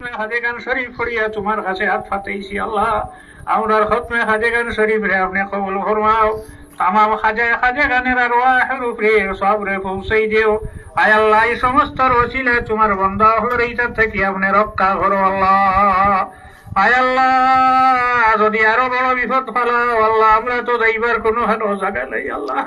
তোমার আপনি তামাম পৌঁছাই এই সমস্ত বন্ধা হলো এইটার থেকে আপনি রক্ষা করো আল্লাহ। আয় আল্লাহ, যদি আরও বড় বিপদ ফালাও আল্লাহ, আমরা তো যাইবার কোনো হানো জায়গা নেই আল্লাহ।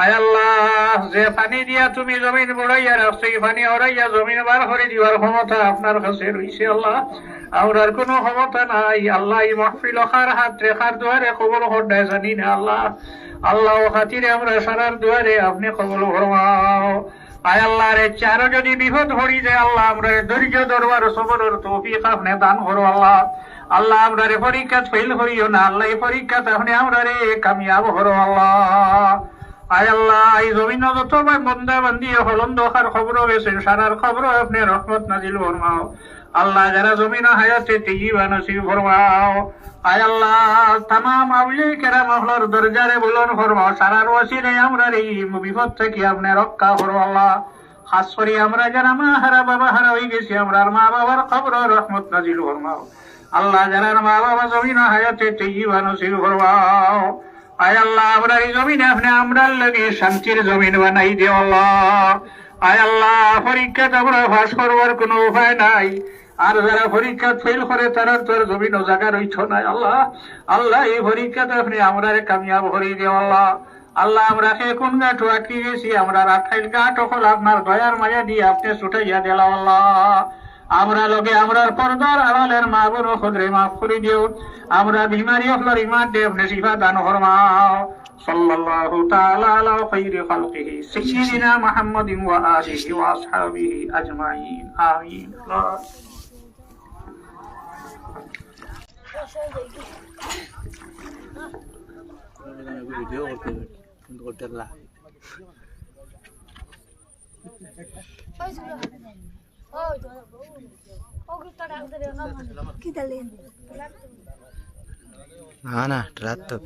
আয় আল্লাহ, যে পানি দিয়া তুমি জমিন বড়াইয়া রাখছো এই পানি হরাইয়া জমিন বার করে দিবার ক্ষমতা আপনার কাছে রইছে আল্লাহ। আমরার কোনো ক্ষমতা নাই। আল্লাহ এই মাহফিল খার হাত রেখার দুয়ারে কবল হড্ডায় জানি না আল্লাহ। আল্লাহ খাতিরে আমরা সারার দুয়ারে আপনি কবল ফরমাও। আয় আল্লাহ, রে চারো যদি বিপদ হরি যায় আল্লাহ, আমরা ধৈর্য, দরবার সবরের তৌফিক আপনি দান করো আল্লাহ। আল্লাহ, আমরা রে পরীক্ষা ফেল করিও না। আল্লাহ, এই পরীক্ষা আপনি আমরা রে কামিয়াব করো আল্লাহ। আয় আল্লাহ এই জমিন যত বন্দা বান্দি হলন দোকার খবর গেছে সারার খবর আপনি রহমত নাজিল ফরমাও। আল্লাহ যারা জমিন হায়াতে তেজি বানসিব ফরমাও। আয় আল্লাহ তামাম আউলি কেরা মহলার দরজারে বলন ফরমাও। সারার ওয়াসিরে আমরা এই বিপদ থেকে আপনি রক্ষা করো আল্লাহ খাস করে আমরা যারা মা হারা, বাবা হারা হয়ে গেছি আমরা মা বাবার খবর রহমত নাজিল ফরমাও। আল্লাহ যারা মা বাবা জমিন হায়াতে তেজি বানসিব ফরমাও। আয় আল্লাহ, আমরা এই জমিন আপনি, আমরার লাগে শান্তির জমিন বানাই দিও আল্লাহ। আয় আল্লাহ পরীক্ষা আমরা ফাঁস করবার কোনো উপায় নাই। আর যারা পরীক্ষা ফেল করে তারা তোর জমিন ও জায়গা রইছ নাই আল্লাহ। আল্লাহ, এই পরীক্ষাতে আপনি আমরা কামিয়াব করে দিও আল্লাহ। আল্লাহ, আমরা কে কোন গাঁট আটকে গেছি, আমরা রাখাইল গাঁট হল আপনার দয়ার মায়া দিয়ে আপনি ছুটাইয়া দিলাম আল্লাহ। আমরা লগে আমরা পর্দার আড়ালের মা বোন খদরে মাফ করে দিও। আমরা বিমারি হলার ইমান দে আপনি শিফা দান ফরমাও। সাল্লাল্লাহু তাআলা আলা খাইরি খালকিহি। সাইয়্যিদিনা মুহাম্মাদিন ওয়া আলিহি ওয়া আসহাবিহি আজমাইন। আমিন। ভিডিও করতে কিন্তু করতে না না না রাত তো